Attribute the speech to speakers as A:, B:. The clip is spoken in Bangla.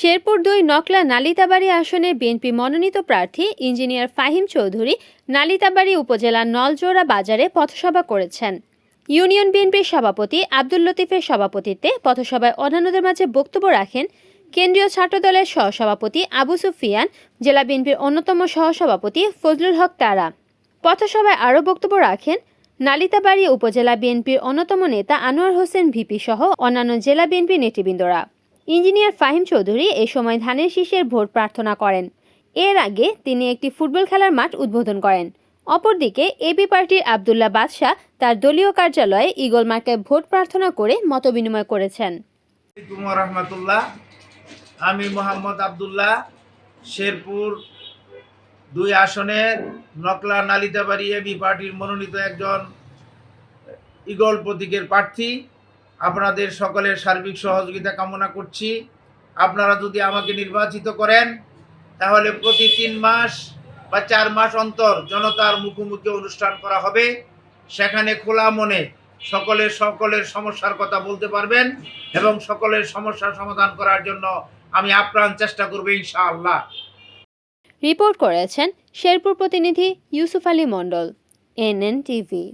A: শেরপুর দুই নকলা নালিতাবাড়ি আসনে বিএনপি মনোনীত প্রার্থী ইঞ্জিনিয়ার ফাহিম চৌধুরী নালিতাবাড়ি উপজেলার নলজোড়া বাজারে পথসভা করেছেন। ইউনিয়ন বিএনপির সভাপতি আব্দুল লতিফের সভাপতিত্বে পথসভায় অন্যান্যদের মাঝে বক্তব্য রাখেন কেন্দ্রীয় ছাত্রদলের সহসভাপতি আবু সুফিয়ান, জেলা বিএনপির অন্যতম সহসভাপতি ফজলুল হক তারা। পথসভায় আরও বক্তব্য রাখেন নালিতাবাড়ি উপজেলা বিএনপির অন্যতম নেতা আনোয়ার হোসেন ভিপি সহ অন্যান্য জেলা বিএনপি নেতৃবৃন্দরা। ইঞ্জিনিয়ার ফাহিম চৌধুরী এ সময় ধানের শীষের ভোট প্রার্থনা করেন। এর আগে তিনি একটি ফুটবল খেলার মাঠ উদ্বোধন করেন। অপরদিকে এবি পার্টির আবদুল্লাহ বাদশাহ তার দলীয় কার্যালয়ে ইগল মার্কায় ভোট প্রার্থনা করে মতবিনিময় করেছেন।
B: আমি মোহাম্মদ আবদুল্লাহ, শেরপুর দুই আসনের নকলা নালিতাবাড়ি এবি পার্টির মনোনীত একজন ইগল প্রতীকের প্রার্থী। আপনাদের সকলের সার্বিক সহযোগিতা কামনা করছি। আপনারা যদি আমাকে নির্বাচিত করেন, তাহলে প্রতি তিন মাস বা চার মাস অন্তর জনতার মুখোমুখি অনুষ্ঠান করা হবে। সেখানে খোলা মনে সকলের সকলের সমস্যার কথা বলতে পারবেন এবং সকলের সমস্যার সমাধান করার জন্য আমি আপ্রাণ চেষ্টা করব ইনশাআল্লাহ।
A: রিপোর্ট করেছেন শেরপুর প্রতিনিধি ইউসুফ আলী মণ্ডল, এনএন টিভি।